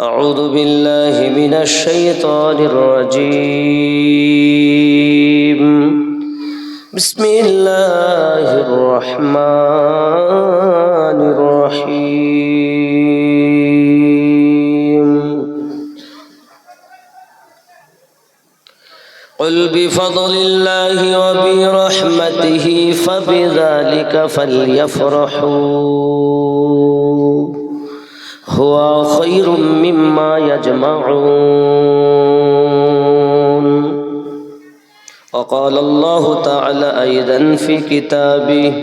أعوذ بالله من الشيطان الرجيم بسم الله الرحمن الرحيم قل بفضل الله وبرحمته فبذلك فليفرحوا هو خير مما يجمعون. وقال الله تعالى أيضا في كتابه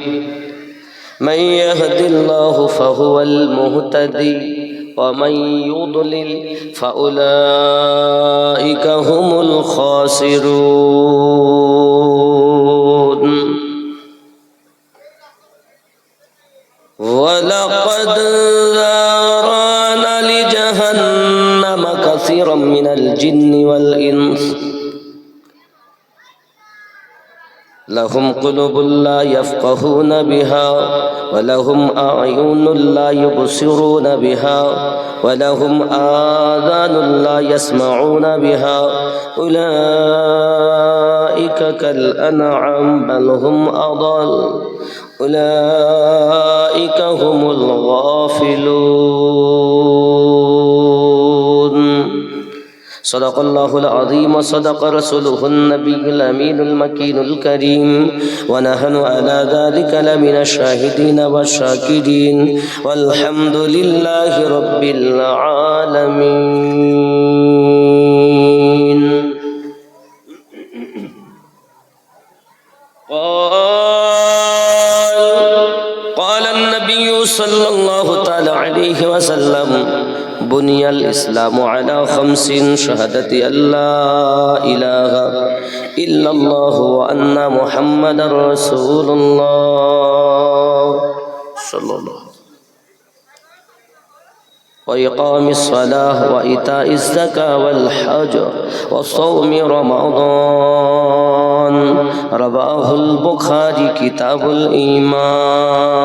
من يهد الله فهو المهتدي ومن يضلل فأولئك هم الخاسرون. ولقد من الجن والإنس. لهم قلوب لا يفقهون بها ولهم أعين لا يبصرون بها ولهم آذان لا يسمعون بها. أولئك كالأنعام بل هم أضل. أولئك هم الغافلون. صدق الله العظيم وصدق رسوله النبي الأمين المكين الكريم ونحن على ذلك لمن الشاهدين والشاكرين والحمد لله رب العالمين قال قال النبي صلى الله تعالى عليه وسلم بني الإسلام على خمس شهادة أن لا إله إلا الله وأن محمد رسول الله. صلى الله وإقام الصلاة وإيتاء الزكاة والحج وصوم رمضان. رواه البخاري كتاب الإيمان.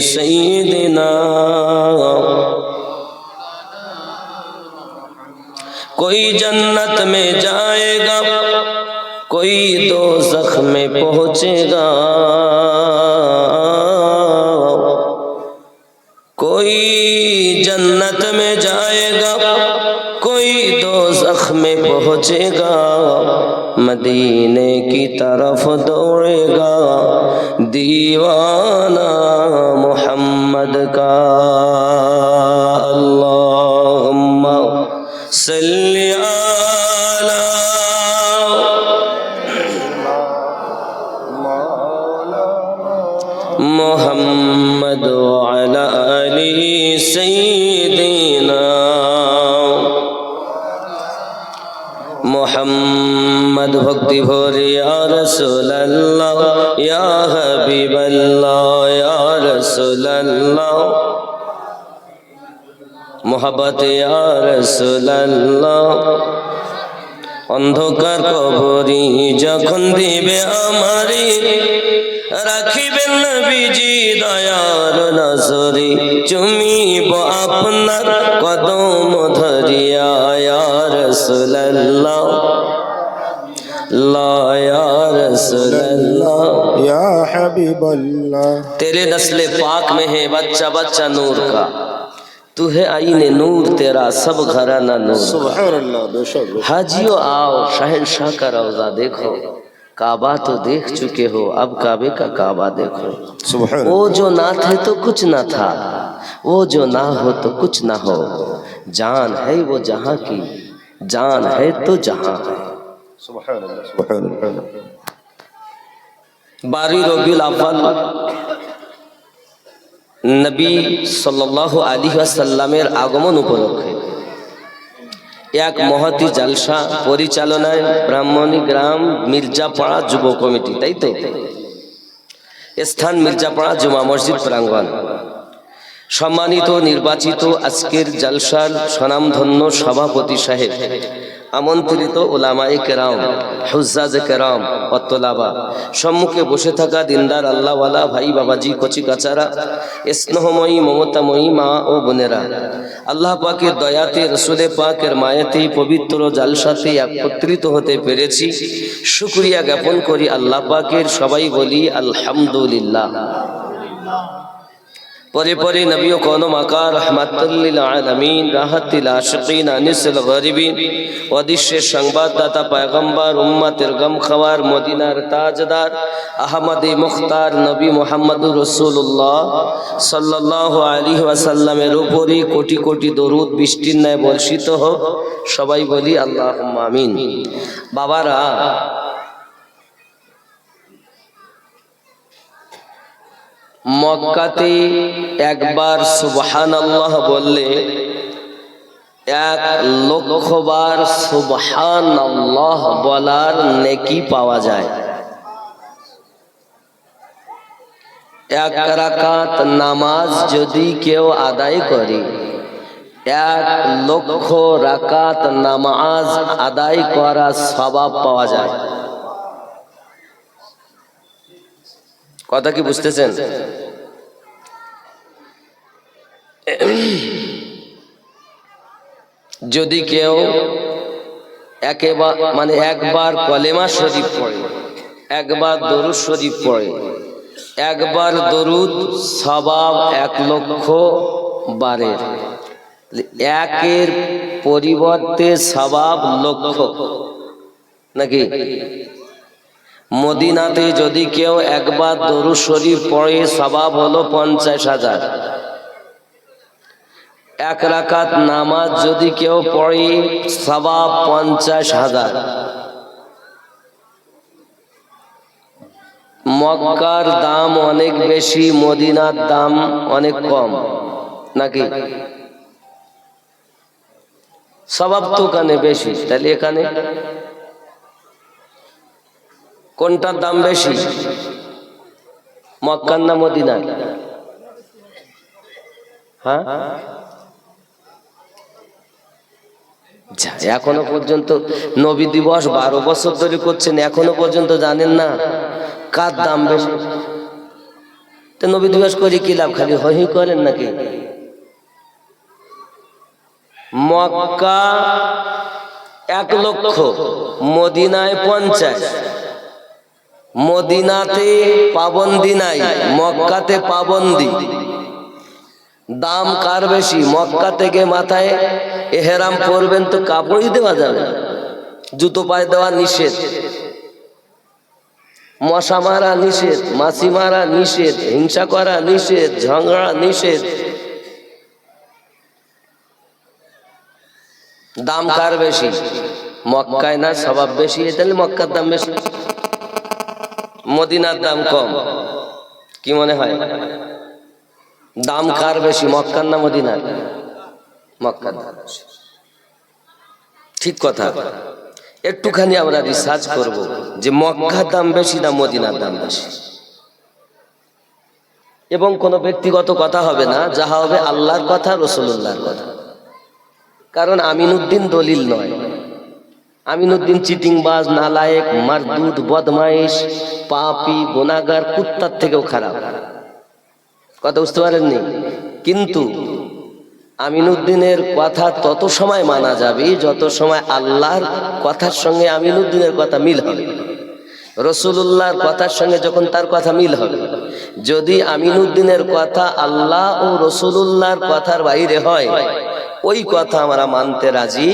سیدنا کوئی جنت میں جائے گا، کوئی دو زخم میں پہنچے گا۔ کوئی جنت میں جائے گا، کوئی دو زخم میں پہنچے گا۔ مدینے کی طرف دوڑے گا دیوانا محمد کا اللہم صلی محمد وعلى آله سيدنا محمد ভক্তি يا رسول الله অন্ধকার কবরি যখন দিবে আমারি রাখিবেন নবীজি দয়ার নজরি। চুমি আপনার কদম ধরিয়া ইয়া तेरे नस्ल पाक में है बच्चा बच्चा नूर का। तू है आई ने नूर तेरा सब घराना नूर। हाजियो आओ शहनशाह का रोजा देखो। काबा तो देख चुके हो अब काबे का काबा देखो। वो जो ना थे तो कुछ ना था वो जो ना हो तो कुछ ना हो। जान है वो जहाँ की जान है तो जहाँ है। বারি রবিউল আফাল নবী সাল্লাহ আলী আসাল্লামের আগমন উপলক্ষে এক মহাতি জালসা পরিচালনায় ব্রাহ্মণী গ্রাম মির্জাপাড়া যুব কমিটি, তাই তো? স্থান মির্জাপাড়া জুমা মসজিদ প্রাঙ্গণ। সম্মানিত নির্বাচিত আজকের জালসার স্বনামধন্য সভাপতি সাহেব আমন্ত্রিত ওলামায়ে কেরাম, হুজ্জাজ কেরাম অত্তলাবা সম্মুখে বসে থাকা দিনদার আল্লাহওয়ালা ভাই বাবাজি কচি কাচারা স্নেহময়ী, মমতাময়ী মা ও বোনেরা। আল্লাহ পাকের দয়াতে, রসুলে পাকের মায়াতে, পবিত্র জালসাতে একত্রিত হতে পেরেছি। শুক্রিয়া জ্ঞাপন করি আল্লাহ পাকের সবাই বলি আলহামদুলিল্লাহ। পরে পরে নবী কোন মাকা রহমাতুল্লিল আলামিন, রাহাতিল আশিকিন আনিসুল গরিবিন। অদৃশ্যের সংবাদদাতা, পয়গম্বর, উম্মতের গম খাওয়ার মদিনার তাজদার, আহমদে মুখতার নবী মোহাম্মদুর রসুল্লাহ সাল্লাহ আলী ওয়াসাল্লামের উপরে কোটি কোটি দরুদ বৃষ্টির ন্যায় বর্ষিত হোক। সবাই বলি আল্লাহ আমিন। বাবারা মক্কাতে একবার সুবহান আল্লাহ বললে, এক লক্ষবার সুবহান আল্লাহ বলার নেকি পাওয়া যায়। এক রাকাত নামাজ যদি কেউ আদায় করে, এক লক্ষ রাকাত নামাজ আদায় করা স্বভাব পাওয়া যায়। কথা কি বুঝতেছেন? যদি কেউ একেবার মানে একবার কলেমা শরীফ পড়ে, একবার দরুদ শরীফ পড়ে, একবার দরুদ সবাব এক লক্ষ বারের একের পরিবর্তে সবাব লক্ষ, নাকি? মদিনাতে যদি কেউ একবার দরু শরীফ পড়ে, সবাব হলো পঞ্চাশ হাজার। এক রাকাত নামাজ যদি কেউ পড়ে, সবাব পঞ্চাশ হাজার। মক্কার দাম অনেক বেশি, মদিনার দাম অনেক কম, নাকি? স্বভাব তো ওখানে বেশি, তাহলে এখানে কোনটার দাম বেশি? মক্কার না মদিনার? হ্যাঁ? এখনও পর্যন্ত নবী দিবস বারো বছর ধরে করছেন, এখনও পর্যন্ত জানেন না কার দাম বেশি। তো নবী দিবস করে কি লাভ, খালি হই করেন নাকি? মক্কা এক লক্ষ, মদিনায় পঞ্চাশ। মদিনাতে পাবন্দি নাই, মক্কাতে পাবন্দি। দাম কার বেশি? মক্কা থেকে মাথায় এহেরাম পরবেন তো কাপড়ই দেওয়া যাবে জুতো পায়ে দেওয়া নিষেধ। মশা মারা নিষেধ, মাছি মারা নিষেধ, হিংসা করা নিষেধ, ঝগড়া নিষেধ। দাম কার বেশি? মক্কায় না, স্বভাব বেশি তাহলে মক্কার দাম বেশি। মদিনার দাম কম। কি মনে হয়? দাম কার বেশি, মক্কার না মদিনার? মক্কার। দাম। ঠিক কথা। একটুখানি আমরা রিসার্চ করব যে মক্কার দাম বেশি না মদিনার দাম বেশি। এবং কোনো ব্যক্তিগত কথা হবে না, যাহা হবে আল্লাহর কথা রসুল্লাহর কথা। কারণ আমিনুদ্দিন দলিল নয়। আমিনুদ্দিন চিটিংবাজ, নালায়েক মারদুদ বদমাইশ, পাপি গোনাগার কুত্তার থেকেও খারাপ। কথা বুঝতে পারেননি? কিন্তু আমিনুদ্দিনের কথা তত সময় মানা যাবে যত সময় আল্লাহর কথার সঙ্গে আমিনুদ্দিনের কথা মিল হবে। রসুল্লাহর কথার সঙ্গে যখন তার কথা মিল হবে, যদি আমিনুদ্দিনের কথা আল্লাহ ও রসুল্লাহর কথার বাইরে হয়, ওই কথা আমরা মানতে রাজি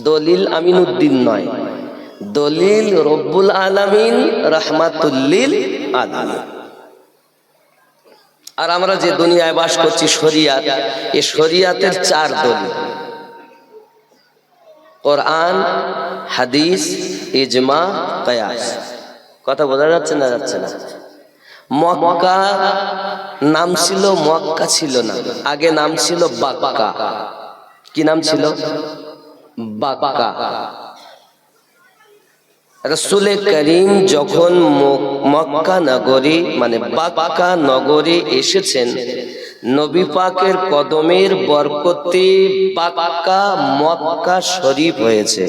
দলিল আমিনুদ্দিন নয়। দলিল রব্বুল আলামিন রহমাতুল্লিল আলামিন। আর আমরা যে দুনিয়ায় বাস করছি শরিয়াত, এ শরিয়াতের চার দলিল। কোরআন, হাদিস, ইজমা, কয়াস। কথা বোঝা যাচ্ছে না যাচ্ছে না? মক্কা নাম ছিল, মক্কা ছিল না। আগে নাম ছিল বাক্কা। কি নাম ছিল? বাক্কা রসুলে করিম যখন মক- মক্কা নগরী মানে বাক্কা নগরী এসেছেন, নবী পাকের কদমের বরকতে বাক্কা মক্কা শরীফ হয়েছে।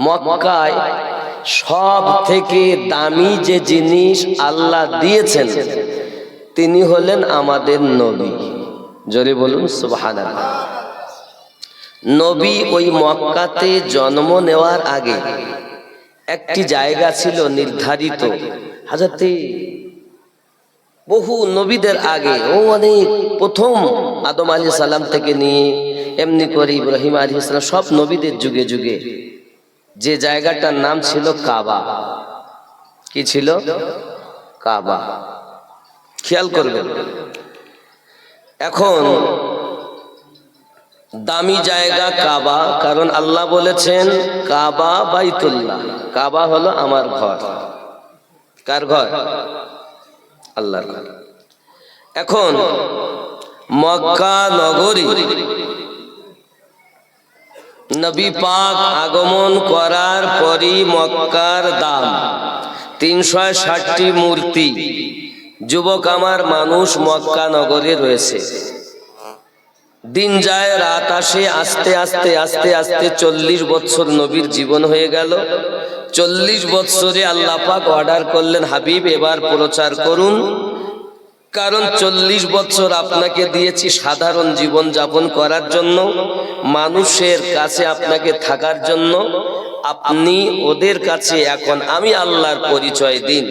মক্কায় সব থেকে দামি যে জিনিস আল্লাহ দিয়েছেন, তিনি হলেন আমাদের নবী। জোরে বলুন, সুবহানাল্লাহ। নবী ওই মক্কাতে জন্ম নেওয়ার আগে একটি জায়গা ছিল নির্ধারিত। হাজারতে বহু নবীদের আগে, ও অনেক প্রথম আদম আলী সালাম থেকে নিয়ে, এমনি করে ইব্রাহিম আলী সালাম, সব নবীদের যুগে যুগে। যে জায়গাটার নাম ছিল কাবা। কি ছিল? কাবা। খেয়াল করবেন এখন দামি জায়গা কাবা, কারণ আল্লাহ বলেছেন কাবা বাইতুল্লাহ। কাবা হলো আমার ঘর। কার ঘর? আল্লাহর ঘর। এখন মক্কা নগরী। নবী পাক আগমন করার পরই মক্কার দাম তিনশো ষাটটি মূর্তি। যুবক আমার মানুষ মক্কা নগরে রয়েছে। দিন যায়, রাত আসে, আস্তে আস্তে আস্তে আস্তে চল্লিশ বৎসর নবীর জীবন হয়ে গেল। চল্লিশ বৎসরে আল্লাপাক অর্ডার করলেন, হাবিব এবার প্রচার করুন। কারণ চল্লিশ বছর আপনাকে দিয়েছি সাধারণ জীবন যাপন করার জন্য, মানুষের কাছে আপনাকে থাকার জন্য। আপনি ওদের কাছে এখন আমি আল্লাহর পরিচয় দিন।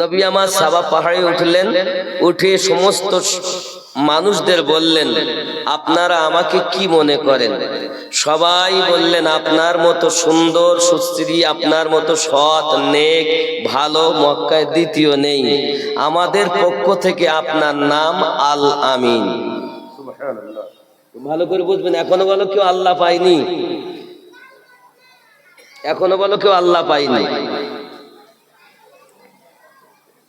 নবী আমার সাবা পাহাড়ে উঠলেন, উঠে সমস্ত মানুষদের বললেন আপনারা আমাকে কি মনে করেন? সবাই বললেন আপনার মতো সুন্দর সুস্ত্রী আপনার মতো সৎ নেক ভালো মক্কায় দ্বিতীয় নেই। আমাদের পক্ষ থেকে আপনার নাম আল আমিন। ভালো করে বুঝবেন এখনও বলো কেউ আল্লাহ পাইনি এখনও বলো কেউ আল্লাহ পাইনি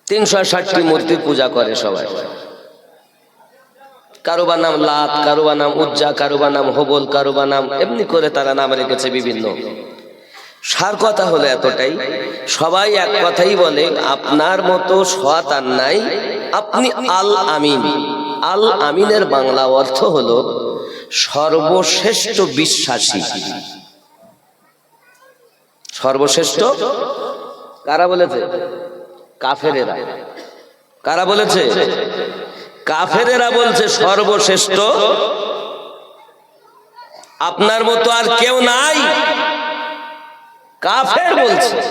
তিনশো ষাটটি মূর্তির পূজা করে সবাই। কারোবার নাম লাত কারোবার নাম উজ্জা কারোবার নাম হবল কারোবার নাম এমনি করে তারা নাম রেখেছে বিভিন্ন। সার কথা হলো এতটাই, সবাই এক কথাই বলে, আপনার মতো সৎ নাই, আপনি আল আমিন। আল আমিনের বাংলা অর্থ হলো সর্বশ্রেষ্ঠ বিশ্বাসী। সর্বশ্রেষ্ঠ? কারা বলেছে? কাফেরেরা। কারা বলেছে? কাফেরেরা বলছে সর্বশ্রেষ্ঠ। আপনার মতো আর কেউ নাই। কাফের বলছে।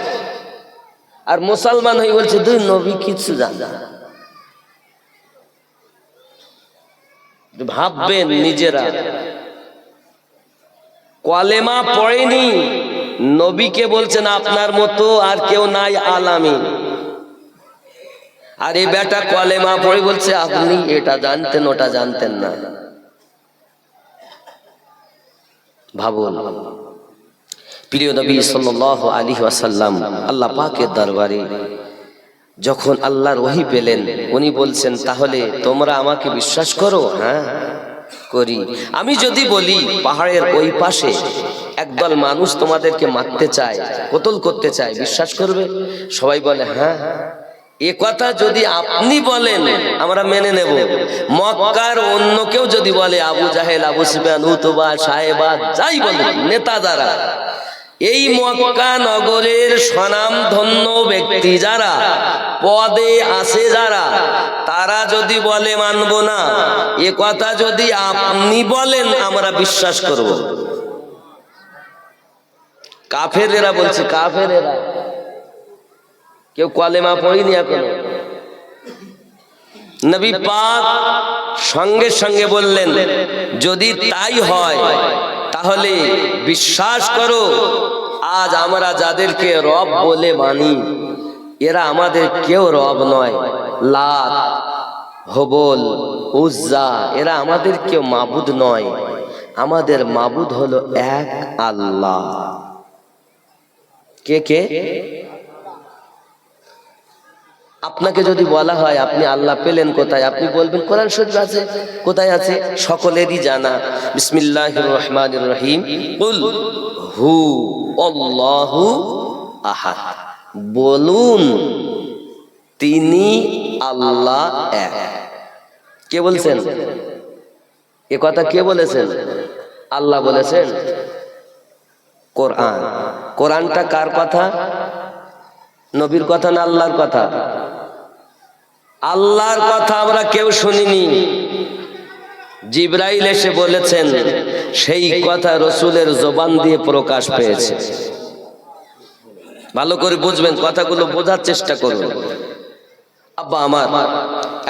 আর মুসলমান হয়ে বলছে, দুই নবী কিছু জানা ভাববেন নিজেরা। কলেমা পড়েনি, নবীকে বলছেন, আপনার মতো আর কেউ নাই আলামী। আর এই বেটা কলেমা পড়ে বলছে, আপনি এটা জানতেন, ওটা জানতেন না। ভাবুন, প্রিয় নবী সাল্লাল্লাহু আলী ওয়াসাল্লাম আল্লাহ পাকের দরবারে যখন আল্লাহর ওহি পেলেন, উনি বলছেন, তাহলে তোমরা আমাকে বিশ্বাস করো? হ্যাঁ করি। আমি যদি বলি, পাহাড়ের ওই পাশে একদল মানুষ তোমাদেরকে মারতে চায়, কতল করতে চায়, বিশ্বাস করবে? সবাই বলে হ্যাঁ। এ কথা যদি আপনি বলেন, আমরা মেনে নেব। মক্কার অন্য কেউ যদি বলে, আবু জাহেল, আবু সিবান উতবা, সাহেবা, যাই বলে নেতা যারা, এই মক্কা নগরের স্বনাম ধন্য ব্যক্তি যারা, পদে আছে যারা, তারা যদি বলে, মানব না, এ কথা যদি আপনি বলেন, আমরা বিশ্বাস করব। কাফেরেরা বলছে, কাফেরেরা কেউ কলেমা পড়িনি এখনও? নবী পাক সঙ্গে সঙ্গে বললেন, যদি তাই হয়, তাহলে বিশ্বাস করো, আজ আমরা যাদেরকে রব বলে মানি, এরা আমাদের কেউ রব নয়। লাত, হবল, উজ্জা, এরা আমাদের কেউ মাবুদ নয়। আমাদের মাবুদ হলো এক আল্লাহ। কে কে? আপনাকে যদি বলা হয়, আপনি আল্লাহ পেলেন কোথায়? আপনি বলবেন, কোরআন শরীফ আছে। কোথায় আছে? সকলেরই জানা। বিসমিল্লাহির রহমান রহিম। হু আল্লাহু আহাদ। বলুন, তিনি আল্লাহ এক। কে বলছেন? এ কথা কে বলেছেন? আল্লাহ বলেছেন? কোরআন। কোরআনটা কার কথা? নবীর কথা না আল্লাহর কথা? আল্লাহর কথা আমরা কেউ শুনিনি। জিব্রাইল এসে বলেছেন, সেই কথা রসুলের জবান দিয়ে প্রকাশ পেয়েছে। ভালো করে বুঝবেন, কথাগুলো বোঝার চেষ্টা করবেন আব্বা আমার,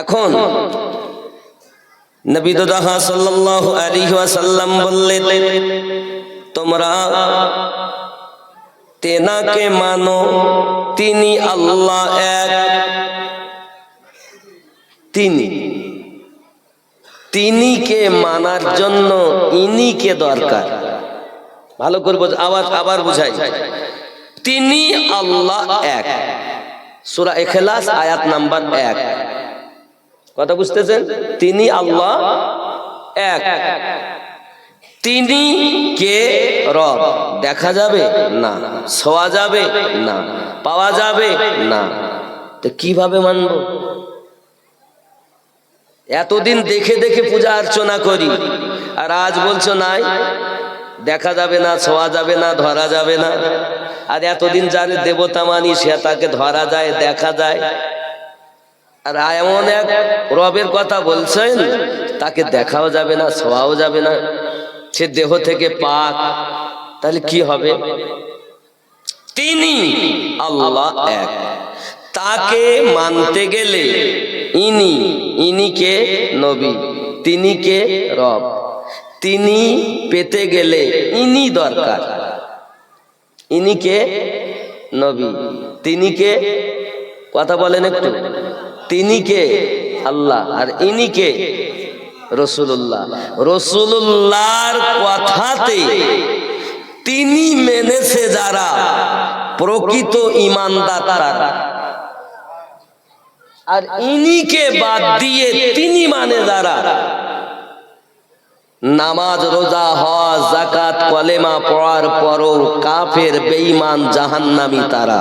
এখন নবী দাহা সাল্লাল্লাহু আলাইহি ওয়াসাল্লাম বললেন, তোমরা তেনাকে মানো, তিনি আল্লাহ এক। তিনি। তিনিকে মানার জন্য ইনিকে দরকার। ভালো করে বোঝ- আবার আবার বুঝাই। তিনি আল্লাহ এক। সূরা ইখলাস, আয়াত নাম্বার এক। কথা বুঝতেছেন? তিনি আল্লাহ এক। তিনি কে? রব। দেখা যাবে? না। ছোঁয়া যাবে? না। পাওয়া যাবে? না। তো কীভাবে মানব? এতদিন দেখে দেখে পূজা অর্চনা করি। আর আজ বলছো নাই দেখা যাবে না ছোঁয়া যাবে না ধরা যাবে না। আর এতদিন যার দেবতা মানি সে তাকে ধরা যায় দেখা যায়। আর এমন এক রবের কথা বলছেন তাকে দেখাও যাবে না ছোঁয়াও যাবে না। সে দেহ থেকে পাক। তাহলে কি হবে? তিনি আল্লাহ এক। তাকে মানতে গেলে ইনি ইনিকে নবী। তিনি কে? রব। তিনি পেতে গেলে ইনি দরকার। ইনিকে নবী। তিনি কে? কথা বলেন একটু। তিনি কে? আল্লাহ। আর ইনি কে? রসুল্লাহ রসুল্লাহর কথাতে তিনি মেনেছে যারা প্রকৃত ইমানদার তারা। আর ইনিকে বাদ দিয়ে তিনি মানে যারা? নামাজ, রোজা, হজ জাকাত কলেমা পড়ার পরও কাফের, বেঈমান, জাহান্নামি তারা।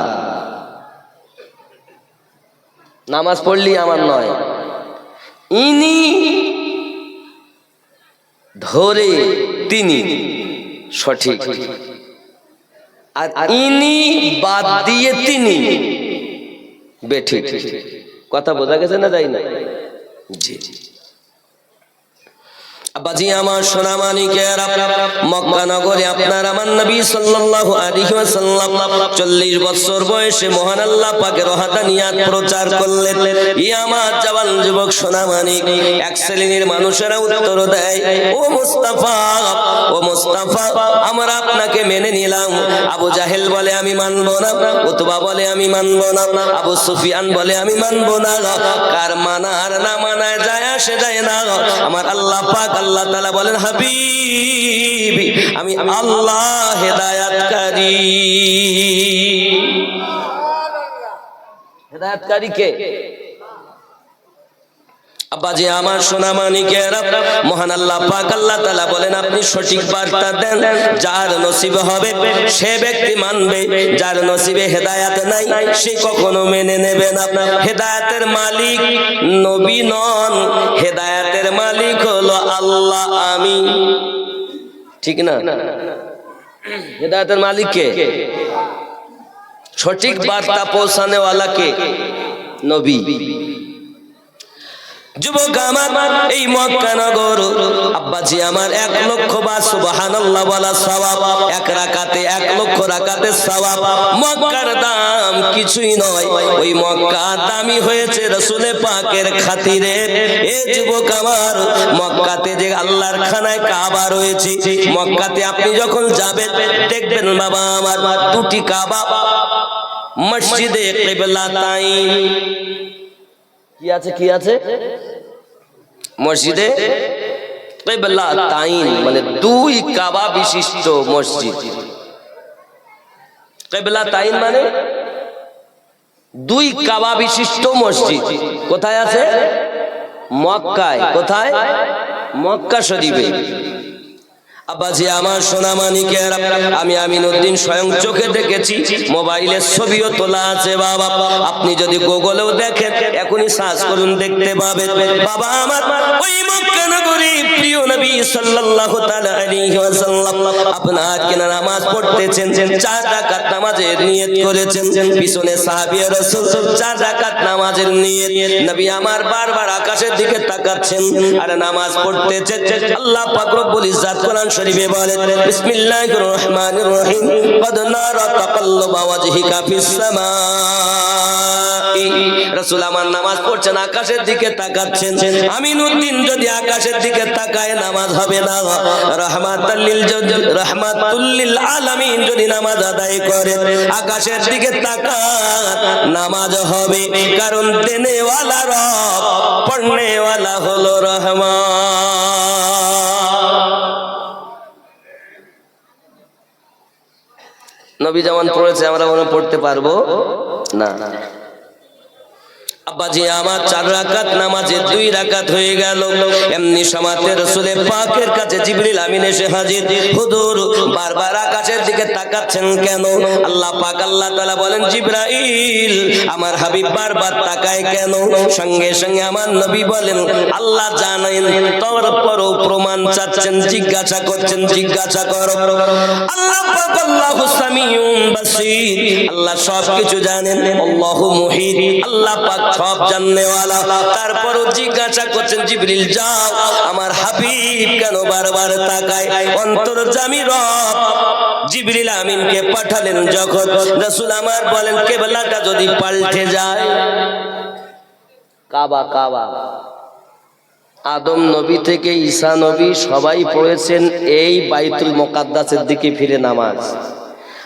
নামাজ পড়লি আমার নয়। ইনি ধরে তিনি সঠিক। আর ইনি বাদ দিয়ে তিনি বেঠিক। কথা বোঝা গেছে না যাই না জি জি। আব্বাজি, আমার সোনা মানিকের মক্কা নগরে আপনার, আমার নবী সাল্লাল্লাহু আলাইহি ওয়াসাল্লাম 40 বছর বয়সে মহান আল্লাহ পাকের রহাদানিয়াত প্রচার করলেন। ই আমার জওয়ান যুবক, সোনা মানিক এক শ্রেণির মানুষেরা উত্তর দেয়, ও মুস্তাফা ও মুস্তাফা, আমরা আপনাকে মেনে নিলাম। আবু জাহেল বলে, আমি মানব না। উতবা বলে, আমি মানব না। আবু সুফিয়ান বলে, আমি মানব না। কার মানার না মানায় যায়, আসে যায় না। আমার আল্লাহ পাক আল্লাহ তালা বলেন হাবিব আমি আল্লাহ হেদায়াতকারী। হেদায়াতকারী কে? আব্বাজি আমার সোনা মানিকের মহান আল্লাহ পাক আল্লাহ তাআলা বলেন, আপনি সঠিক বার্তা দেন, যার নসিব হবে সে ব্যক্তি মানবে, যার নসিবে হেদায়াত নাই, সে কখনো মেনে নেবে না। হেদায়াতের মালিক নবী নন, হেদায়াতের মালিক হলো আল্লাহ, আমি। ঠিক না? হেদায়াতের মালিক কে? সঠিক বার্তা পৌঁছানে ওয়ালা কে? নবী। যুবক আমার, এই মক্কা নগর। আব্বাজি আমার, এক লক্ষ বা সুবহানাল্লাহ বলা সওয়াব। এক রাকাতে, এক লক্ষ রাকাতে সওয়াব। মক্কার দাম কিছুই নয়। ওই মক্কা দামি হয়েছে রসুলে পাকের খাতিরে। এ যুবক আমার, মক্কাতে যে আল্লাহর খানায় কাবা রয়েছে, মক্কাতে আপনি যখন যাবেন, দেখবেন বাবা আমার দুটি কাবা। মসজিদে কিবলা তাই কি আছে কি আছে? মসজিদে মানে দুই কাবা বিশিষ্ট মসজিদ। তাইন মানে দুই কাবা বিশিষ্ট মসজিদ। কোথায় আছে? মক্কায়। কোথায়? মক্কা শরীফে। আব্বাজি আমার সোনা মানিকের আমি আমিনুদ্দিন স্বয়ং চোখে দেখেছি। মোবাইলের ছবিও তোলা আছে, বাবা। আপনি যদি গুগলেও দেখেন, এখনই সার্চ করুন, দেখতে পাবেন। বাবা, আমার ওই মক্কা নগরী প্রিয় নবী সাল্লাল্লাহু তাআলা আলাইহি ওয়াসাল্লাম আপনার কিনা নামাজ পড়তেছেন, চার রাকাত নামাজের নিয়ত করেছেন। পিছনে সাহাবী রাসূল চার রাকাত নামাজের নিয়ত। নবী আমার বারবার আকাশের দিকে তাকাচ্ছেন, আর নামাজ পড়তেছেন। আল্লাহ পাক রব্বুল ইজ্জাত কোরআন শরীফে বলেন, বিসমিল্লাহির রহমানির রহিম, কদ নারা তাকাল্লুবা ওয়াজহিকা ফিস সামাই। রাসূল আমার নামাজ পড়ছেন, আকাশের দিকে তাকাচ্ছেন। আমিনুদ্দিন যদি আকাশের দিকে তাকায়, নামাজ হবে না। রহমাতুল্লিল রহমাতুল্লিল আলামিন যদি নামাজ আদায় করে, আকাশের দিকে তাকান, নামাজ হবে। কারণ দেনেওয়ালা রব, পড়নেওয়ালা হলো রহমান। নবী যেমন পড়েছে আমরা মনে পড়তে পারব? না। আব্বাজি, আমার চার রাকাত নামাজে দুই রাকাত হয়ে গেল। এমনি সমাতে রসুলের পাকের কাছে জিবরিল আমিন এসে হাজির। হুজুর, বারবার আকাশের দিকে তাকাচ্ছেন কেন? আল্লাহ পাক, আল্লাহ তাআলা বলেন, জিব্রাইল, আমার হাবিব বারবার তাকায় কেন? সঙ্গে সঙ্গে আমার নবী বলেন, আল্লাহ জানেন তারপরও প্রমাণ চাচ্ছেন, জিজ্ঞাসা করছেন, জিজ্ঞাসা করো। আল্লাহ পাক, আল্লাহু সামিউম বাসীর। আল্লাহ সব কিছু জানেন, আল্লাহু মুহিত। আল্লাহ পাক সব জাননেওয়ালা তারপরও জিজ্ঞাসা করছেন, জিবরিল, যাও। আমার হাবিব কেন বারবার তাকায়? অন্তর অন্তর্জামী রব। জিবরিল আমিনকে পাঠালেন যখন রাসূল আমার বলেন, কেবলাটা যদি পাল্টে যায়। কাবা কাবা। আদম নবী থেকে ঈসা নবী সবাই পড়েছেন এই বাইতুল মোকাদ্দাসের দিকে ফিরে নামাজ।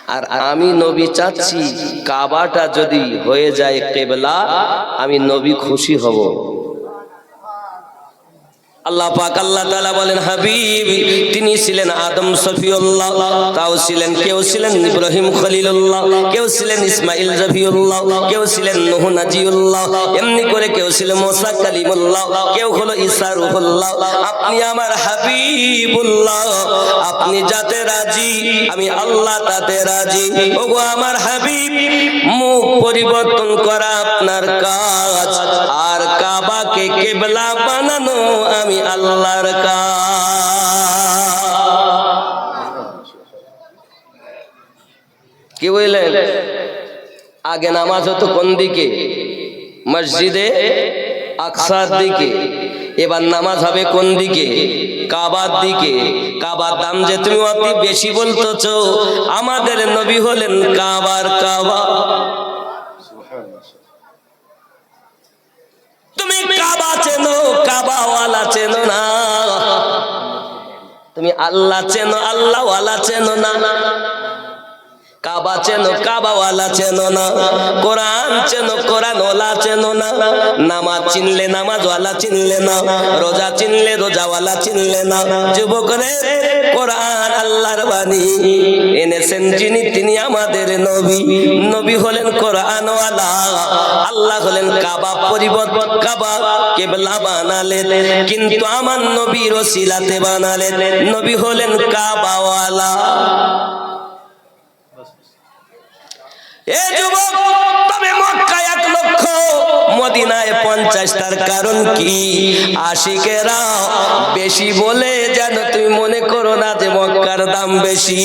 আর আমি নবী চাচ্ছি কাবাটা যদি হয়ে যায় কেবলা আমি নবী খুশি হব। আল্লাহ পাক আল্লাহ তাআলা বলেন, হাবিব, তিনি ছিলেন আদম সফিউল্লাহ, তাও ছিলেন, কেউ ছিলেন ইব্রাহিম খলিলুল্লাহ, কেউ ছিলেন ইসমাইল জফিউল্লাহ, কেউ ছিলেন নূহ নাজিউল্লাহ, এমনি করে কেউ ছিলেন মুসা কালিমুল্লাহ, কেউ হলো ঈসা রূহুল্লাহ। আপনি আমার হাবিবুল্লাহ, আপনি যাতে রাজি, আমি আল্লাহ তাতে রাজি। ওগো আমার হাবিব, মুখ পরিবর্তন করা আপনার কাজ, আর কাবাকে কেবলা বানানো আমি আল্লাহর কি। বললেন? আগে নামাজ হতো কোন দিকে? মসজিদে? আকসার দিকে। এবার নামাজ হবে কোন দিকে? কাবার দিকে। কাবার দাম যে তুমি অতি বেশি বলতেছ, আমাদের নবী হলেন কাবার কাবা তুমি কাবা চেনো কাবাওয়ালা চেনো না। তুমি আল্লাহ চেনো আল্লাহওয়ালা চেনো না। কাবা চেনো, কাবাওয়ালা চেনো না। কোরআন চেনো কোরআন ওয়ালা চেনো না। নামাজ চিনলে নামাজওয়ালা চিনলে না। রোজা চিনলে রোজাওয়ালা চিনলে না। যুবক রে কোরআন আল্লাহর বাণী। এনেছেন যিনি, তিনি আমাদের নবী। নবী হলেন কোরআনওয়ালা। আল্লাহ হলেন কাবা পরিবর্তন কাবা কেবলা বানালেন। কিন্তু আমার নবী ওসিলাতে বানালেন। নবী হলেন কাবাওয়ালা। বেশি বলে যেন তুমি মনে করো না যে মক্কার দাম বেশি।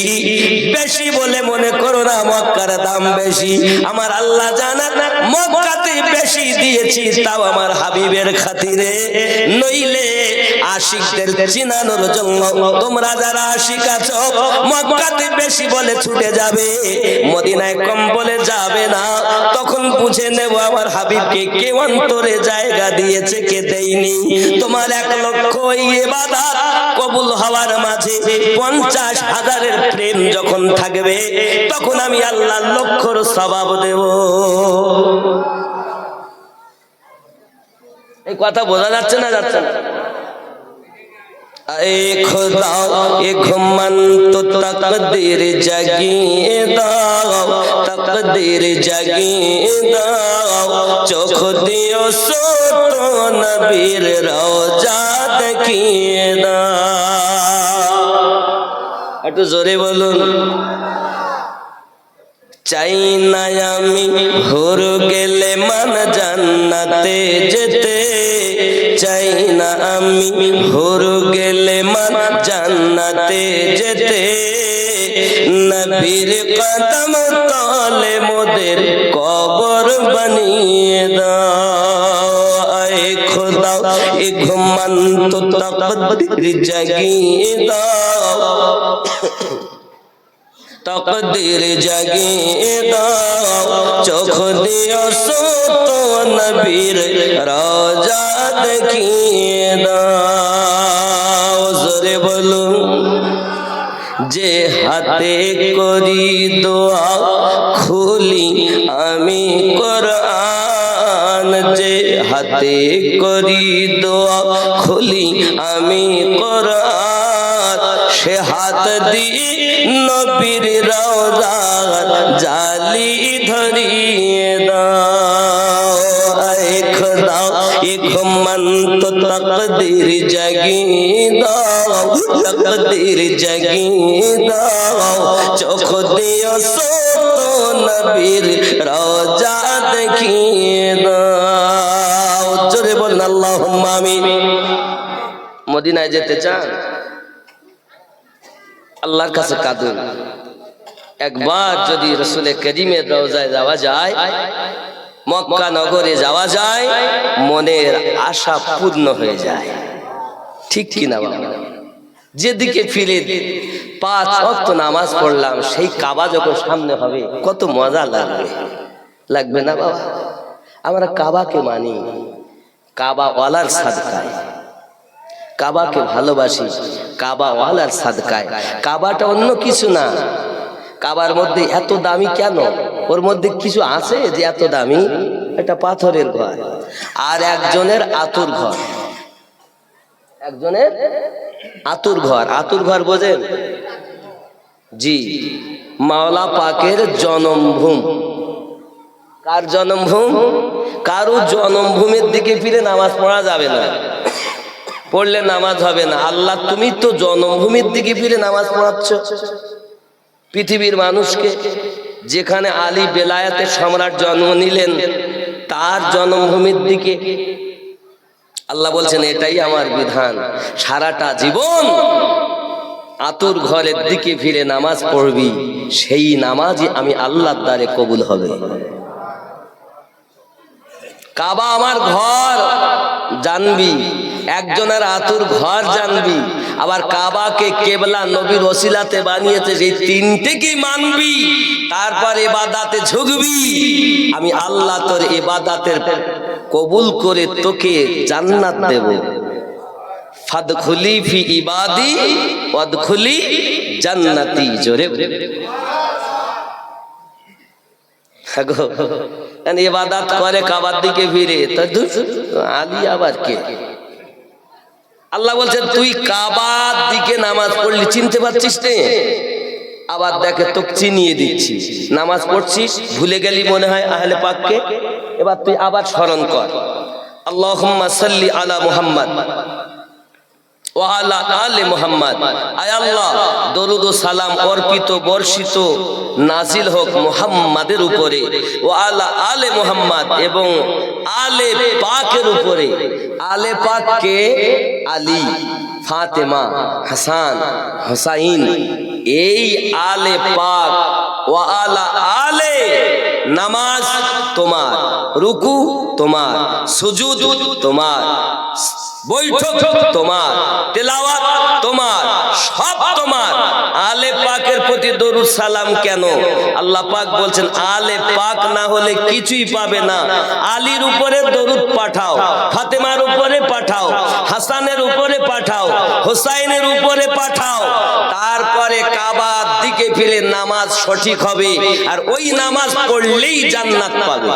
বেশি বলে মনে করো না মক্কার দাম বেশি। আমার আল্লাহ জানান মক্কাতে বেশি দিয়েছি, তাও আমার হাবিবের খাতিরে। নইলে আশিকদের চিনানোর জন্য। তোমরা যারা আশিক আছো, মক্কাতে বেশি বলে ছুটে যাবে, মদিনায় কম বলে যাবে না। তখন বুঝে নেব আমার হাবিবকে কে অন্তরে জায়গা দিয়েছে, কে দেয়নি। তোমার এক লক্ষ ইবাদত কবুল হওয়ার মাঝে পঞ্চাশ হাজারের প্রেম যখন থাকবে, তখন আমি আল্লাহ লক্ষর স্বভাব দেব। এই কথা বোঝা যাচ্ছে না যাচ্ছে না? اے خدا اے گھمن تو تقدیر جگی داو تقدیر جگی داو چوکھ دیو سو تو نبیر رو جات کی دا একটু জোরে বলুন চাই না আমি হুর গেলে মান জান্নাতে যেতে চাই না আমি হুর গেলে মান জান্নাতে যেতে। নবীর কদম তলে মোদের কবর বানিয়ে দাও। আয় খোদা, এ ঘুমন্ত তকদীর জাগিয়ে দাও। তকদির জাগিয়ে দাও, চোখ দিও সুত নবীর রোজা দেখিয়ে দাও। বলুন, যে হাতে করি দোয়া, খুলি আমি কোরআন। যে হাতে করি দোয়া, খুলি আমি কোরআন। সে হাত দিয়ে নবীর রওজা জালি ধরিয়ে দাও। আয় খোদা এ ঘুমন্ত তকদির জাগিয়ে দাও, তকদির জাগিয়ে দাও। চোখ দিও সোত নবীর রওজা দেখিয়ে দাও। জোরে বলুন আল্লাহুম্মা আমিন। মদিনায় যেতে চান? আল্লাহর কাছে কাঁদুন একবার যদি রসুলের করিমের রওজায় যাওয়া যায়, মক্কা নগরে যাওয়া যায়, মনের আশা পূর্ণ হয়ে যায়। ঠিক কিনা বাবা? যেদিকে ফিরে পাঁচ অক্ত নামাজ পড়লাম, সেই কাবা যখন সামনে হবে, কত মজা লাগবে। লাগবে না বাবা? আমরা কাবাকে মানি। কাবা ওয়ালার সাদকায়। কাবাকে ভালোবাসি কাবা ওয়ালার সাদকায়। কাবাটা অন্য কিছু না। কাবার মধ্যে এত দামি কেন? ওর মধ্যে কিছু আছে যে এত দামি? এটা পাথরের ঘর। আর একজনের আতুর ঘর। একজনের আতুর ঘর। আতুর ঘর বোঝেন? জি। মাওলা পাকের জনমভূম কার জনমভূম কারও জনমভূমির দিকে ফিরে নামাজ পড়া যাবে না। পড়লে নামাজ হবে না। আল্লাহ, তুমি তো জনমভূমির দিকে ফিরে নামাজ পড়াচ্ছ। পৃথিবীর মানুষকে যেখানে আলী বেলায়াতের সম্রাট জন্ম নিলেন, তার জন্মভূমির দিকে আল্লাহ বলছেন, এটাই আমার বিধান। সারাটা জীবন আতুর ঘরের দিকে ফিরে নামাজ পড়বি। সেই নামাজই আমি আল্লাহর দ্বারে কবুল হবে। কাবা আমার ঘর। জানবি, একজনের আতুর ঘর জানবি, আবার কাবাকে কেবলা নবীর ওসিলাতে বানিয়েছে সেই তিনটেকে মানবি, তারপর এবাদাতে ঝুঁকবি। আমি আল্লাহ তোর এবাদাতের কবুল করে তোকে জান্নাত দেব। ফাদখুলি ফি ইবাদি, ওয়াদখুলি জান্নাতি, জোরে। গো। কাবার দিকে তা আবার কে? আল্লাহ বলছেন তুই কাবার দিকে নামাজ পড়লি, চিনতে পারছিস নে? আবার দেখে তোকে চিনিয়ে দিচ্ছি। নামাজ পড়ছিস, ভুলে গেলি মনে হয় আহলে পাককে? এবার তুই আবার স্মরণ কর। আল্লাহুম্মা সাল্লি আলা মুহাম্মদ। ওয়ালা আলে মোহাম্মদ। আয় আল্লাহ, দরুদ ও সালাম নাজিল হোক মোহাম্মদের উপরে। ও আলা মোহাম্মদ এবং আলে উপরে। আলে পাককে আলী, ফাতেমা, হাসান, হোসাইন। এই আলে পাক ও আলা আলে, নামাজ তোমার, রুকু তোমার, সুজুদ তোমার বৈঠক তোমার, তেলাওয়াত তোমার, সব তোমার। আলে পাকের প্রতি দরুদ সালাম কেন? আল্লাহ পাক বলছেন, আলে পাক না হলে কিছুই পাবে না। আলীর উপরে দরুদ পাঠাও, ফাতেমার উপরে পাঠাও, হাসানের উপরে পাঠাও, হোসাইনের উপরে পাঠাও। তারপরে কাবার দিকে ফিরে নামাজ সঠিক হবে, আর ওই নামাজ পড়লেই জান্নাত পাবে।